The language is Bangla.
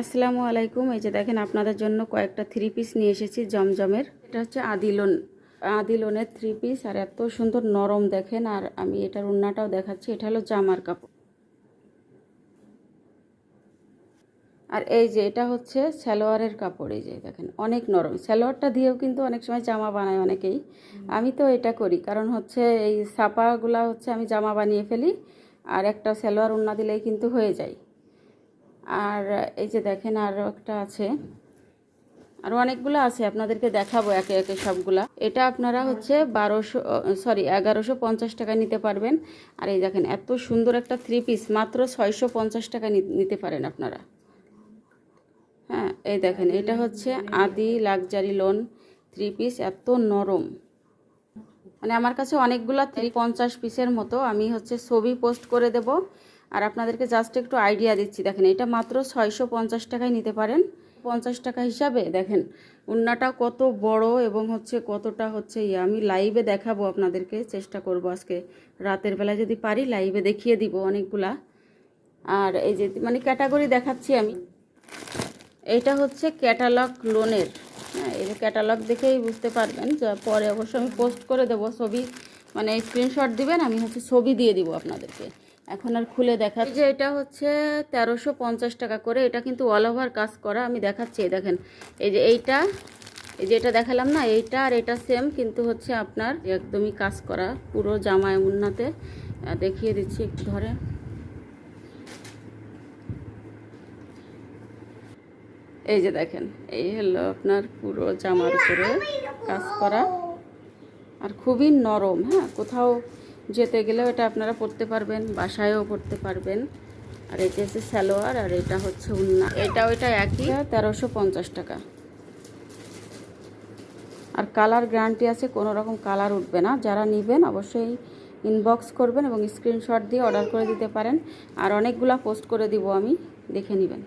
আসসালামু আলাইকুম। এই যে দেখেন, আপনাদের জন্য কয়েকটা থ্রি পিস নিয়ে এসেছি, জমজমের। এটা হচ্ছে আদিলন। আদিলনের থ্রি পিস আর এত সুন্দর নরম দেখেন, আর আমি এটার উন্নাটাও দেখাচ্ছি। এটা হলো জামার কাপড়। আর এই যে এটা হচ্ছে সালোয়ারের কাপড়, এই যে দেখেন, অনেক নরম। সালোয়ারটা দিয়েও কিন্তু অনেক সময় জামা বানায় অনেকেই। আমি তো এটা করি, কারণ হচ্ছে এই ছাপাগুলা হচ্ছে আমি জামা বানিয়ে ফেলি, আর একটা সালোয়ার উন্না দিলেই কিন্তু হয়ে যায়। আর এই যে দেখেন আরও একটা আছে। আরও অনেকগুলো আছে, আপনাদেরকে দেখাবো একে একে সবগুলা। এটা আপনারা হচ্ছে বারোশো, সরি, এগারোশো পঞ্চাশ টাকা নিতে পারবেন। আর এই দেখেন, এত সুন্দর একটা থ্রি পিস মাত্র ছয়শো পঞ্চাশ টাকা নিতে পারেন আপনারা। হ্যাঁ এই দেখেন, এটা হচ্ছে আদি লাক্সারি লোন থ্রি পিস এত নরম। মানে আমার কাছে অনেকগুলা থ্রি পঞ্চাশ পিসের মতো, আমি হচ্ছে ছবি পোস্ট করে দেব। আর আপনাদেরকে জাস্ট একটু আইডিয়া দিচ্ছি। দেখেন, এটা মাত্র ছয়শো পঞ্চাশ টাকায় নিতে পারেন। পঞ্চাশ টাকা হিসাবে দেখেন, উন্নাটা কত বড় এবং হচ্ছে কতটা হচ্ছে ইয়ে। আমি লাইভে দেখাবো আপনাদেরকে, চেষ্টা করব আজকে। রাতের বেলা যদি পারি লাইভে দেখিয়ে দিব অনেকগুলা। আর এই যে মানে ক্যাটাগরি দেখাচ্ছি আমি। এইটা হচ্ছে ক্যাটালগ লোনের হ্যাঁ এই যে ক্যাটালগ দেখেই বুঝতে পারবেন যে পরে অবশ্য আমি পোস্ট করে দেবো ছবি। মানে স্ক্রিনশট দিবেন, আমি হচ্ছে ছবি দিয়ে দিব আপনাদেরকে। এখন আর খুলে দেখা যে এটা হচ্ছে তেরোশো পঞ্চাশ টাকা করে, এটা কিন্তু অল ওভার কাজ করা, আমি দেখাচ্ছি দেখেন। এই যে এইটা, এই যে এটা দেখালাম না, এইটা আর এটা সেম কিন্তু হচ্ছে আপনার একদমই কাজ করা, পুরো জামায় উন্নাতে। দেখিয়ে দিচ্ছি একটু ধরে। এই যে দেখেন, এই হলো আপনার পুরো জামার উপরে কাজ করা। আর খুবই নরম হ্যাঁ কোথাও যেতে গেলেও এটা আপনারা পরতে পারবেন, বাসায়ও পরতে পারবেন। আর এটা হচ্ছে সালোয়ার, আর এটা হচ্ছে উন্না। এটা ওইটা একই। তেরোশো পঞ্চাশ টাকা। আর কালার গ্যারান্টি আছে, কোনো রকম কালার উঠবে না। যারা নেবেন অবশ্যই ইনবক্স করবেন এবং স্ক্রিনশট দিয়ে অর্ডার করে দিতে পারেন। আর অনেকগুলা পোস্ট করে দিব আমি, দেখে নেবেন।